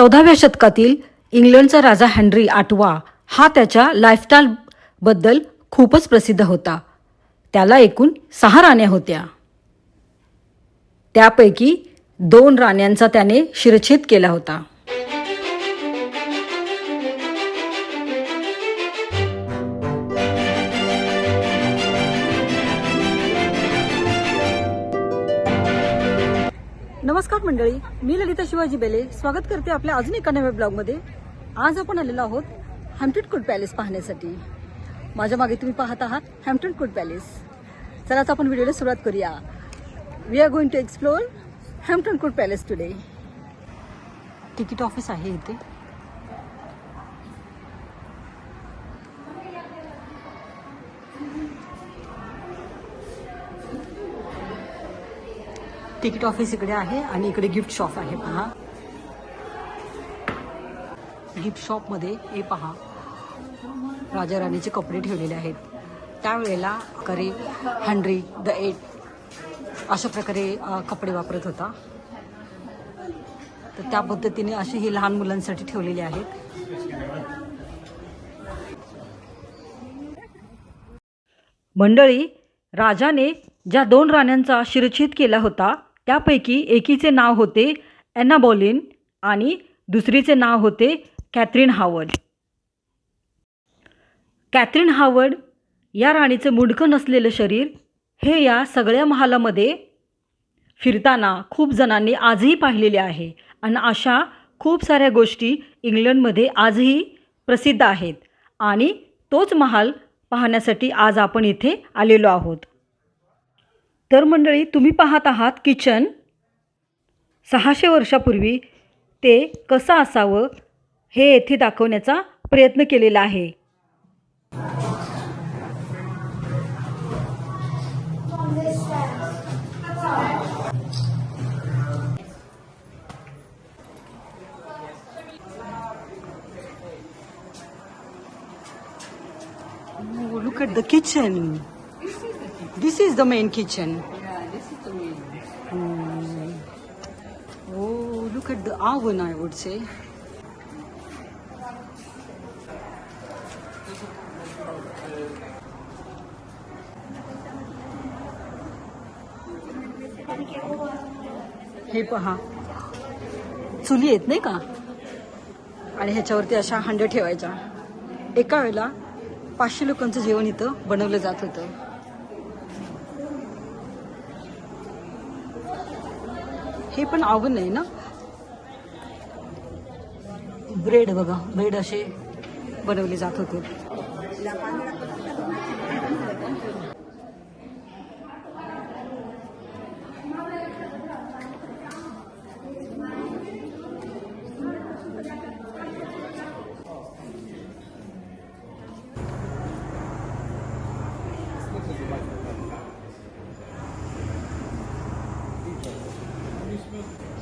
चौदाव्या शतकातील इंग्लंडचा राजा हेनरी आठवा हा त्याच्या लाईफस्टाईलबद्दल खूपच प्रसिद्ध होता. त्याला एकूण सहा राण्या होत्या. त्यापैकी दोन राण्यांचा त्याने शिरच्छेद केला होता. नमस्कार मंडळी मी ललिता शिवाजी बेले स्वागत करते आपल्या अजून एका नव्या ब्लॉगमध्ये. आज आपण आलेलो आहोत हॅम्प्टन कोट पॅलेस पाहण्यासाठी. माझ्या मागे तुम्ही पाहत आहात हॅम्प्टन कोट पॅलेस. चला आता आपण व्हिडिओला सुरुवात करूया. We are going to explore Hampton Court Palace today ticket office आहे इथे. तिकीट ऑफिस इकडे आहे आणि इकडे गिफ्ट शॉप आहे पहा. गिफ्ट शॉपमध्ये हे पहा. राजा राणीचे कपडे ठेवलेले आहेत. त्यावेळेला करे हंड्री द एट अशा प्रकारे कपडे वापरत होता. तर त्या पद्धतीने अशी ही लहान मुलांसाठी ठेवलेली आहेत. मंडळी राजाने ज्या दोन राण्यांचा शिरच्छेद केला होता त्यापैकी एकीचे नाव होते एना बॉलिन आणि दुसरीचे नाव होते कॅथरीन हावर्ड. कॅथरीन हावर्ड या राणीचं मुडकं नसलेलं शरीर हे या सगळ्या महालामध्ये फिरताना खूप जणांनी आजही पाहिलेले आहे आणि अशा खूप साऱ्या गोष्टी इंग्लंडमध्ये आजही प्रसिद्ध आहेत आणि तोच महाल पाहण्यासाठी आज आपण इथे आलेलो आहोत. तर मंडळी तुम्ही पाहत आहात किचन सहाशे वर्षापूर्वी ते कसं असावं हे येथे दाखवण्याचा प्रयत्न केलेला आहे Oh, look at the kitchen. This is the main kitchen. Hmm. Oh, look at the oven, I would say. हे पहा चुली आहेत नाही का आणि ह्याच्यावरती अशा हांड्या ठेवायच्या एका वेळेला पाचशे लोकांचं जेवण इथं बनवलं जात होतं हे पण आवड नाही ना? ब्रेड बघा ब्रेड असे बनवले जात होते.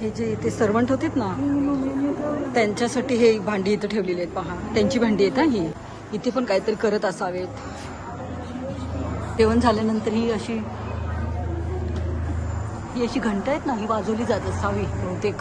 हे जे इथे सर्वंट होते ना त्यांच्यासाठी हे भांडी इथं ठेवलेली आहेत पहा. त्यांची भांडी आहेत ही. इथे पण काहीतरी करत असावेत. जेवण झाल्यानंतर ही अशी ही अशी घंटा आहेत ना ही वाजवली जात असावी बहुतेक.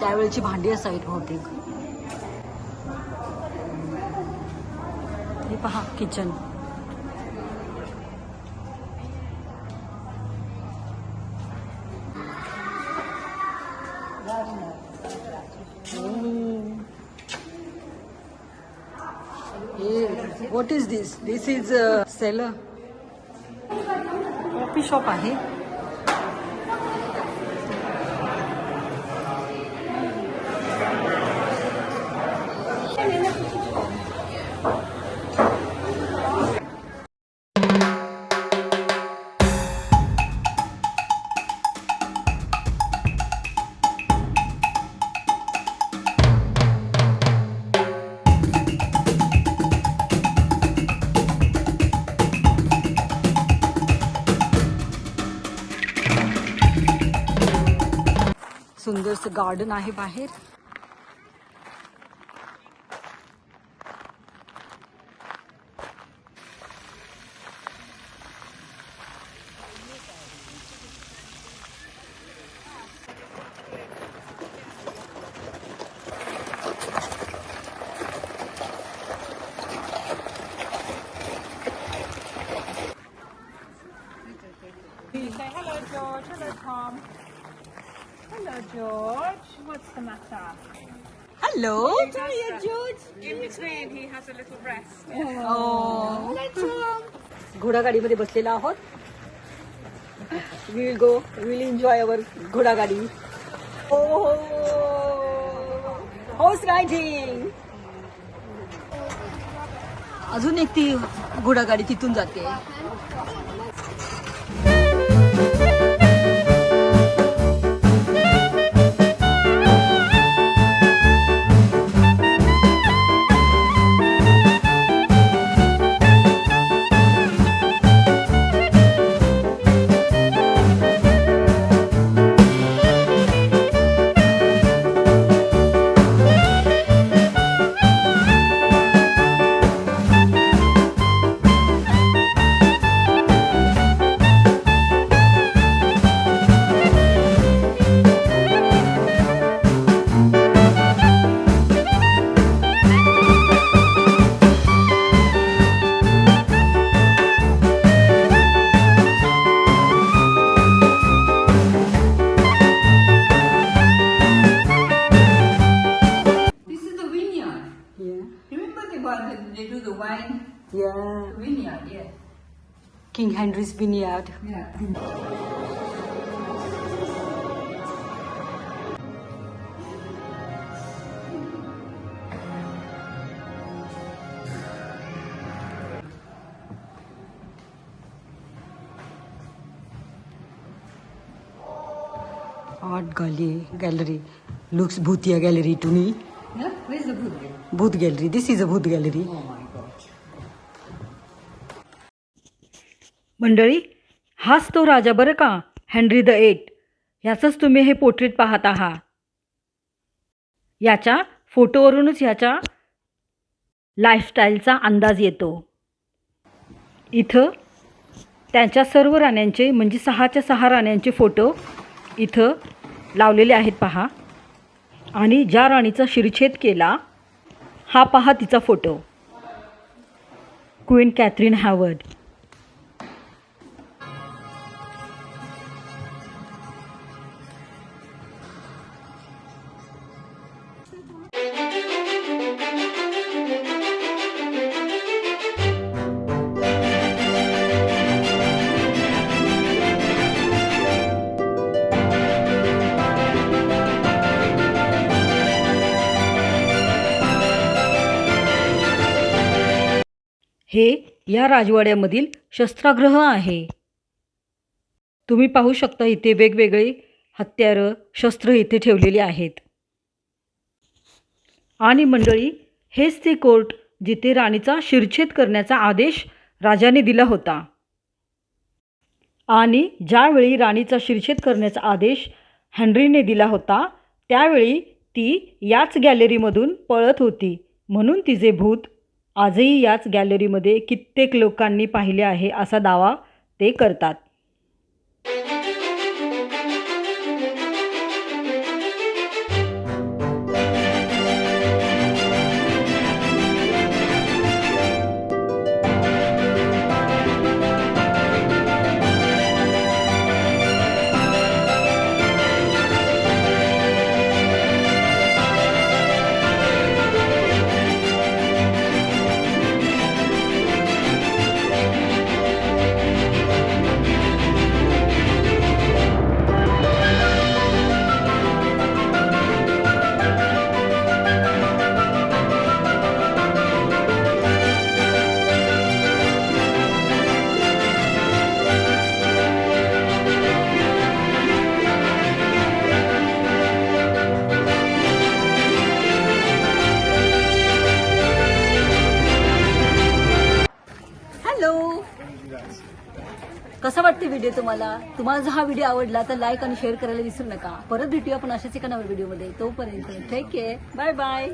त्यावेळेची भांडी असावीत बहुतेक. हे पहा kitchen what is this this is cellar coffee shop आहे. सुंदरस गार्डन आहे बाहेर Say hello, George. Hello, Tom. Hello, George. What's the matter? Hello In between, he has a little rest. घोडागाडीमध्ये बसलेला आहोत will go will enjoy our घोडागाडी हो horse riding अजून एक ती घोडागाडी तिथून जाते. King Henry's Vineyard. Yeah. Art gallery, gallery. Looks Bhutia gallery to me. Yeah. Where's the Buddha? Booth gallery. This is a Booth gallery. Oh मंडळी हाच तो राजा बरं का हेनरी द एट? याचंच तुम्ही हे पोर्ट्रेट पाहत आहात. याच्या फोटोवरूनच याच्या लाईफस्टाईलचा अंदाज येतो. इथं त्यांच्या सर्व राण्यांचे म्हणजे सहाच्या सहा राण्यांचे फोटो इथं लावलेले आहेत पहा. आणि ज्या राणीचा शिरछेद केला हा पहा तिचा फोटो. Queen Catherine हॅवर्ड. हे या राजवाड्यामधील शस्त्राग्रह आहे. तुम्ही पाहू शकता इथे वेगवेगळे हत्यारं शस्त्र इथे ठेवलेली आहेत. आणि मंडळी हेच ते कोर्ट जिथे राणीचा शिरछेद करण्याचा आदेश राजाने दिला होता. आणि ज्यावेळी राणीचा शिरछेद करण्याचा आदेश हेनरीने दिला होता त्यावेळी ती याच गॅलरीमधून पळत होती. म्हणून तिचे भूत आजही याच गॅलरीमध्ये कित्येक लोकांनी पाहिले आहे असा दावा ते करतात. हॅलो कसा वाटते व्हिडिओ तुम्हाला? तुम्हाला जर हा व्हिडिओ आवडला तर लाईक आणि शेअर करायला विसरू नका. परत भेटूया आपण अशाच एका नव्या व्हिडिओमध्ये तोपर्यंत ठीक आहे बाय बाय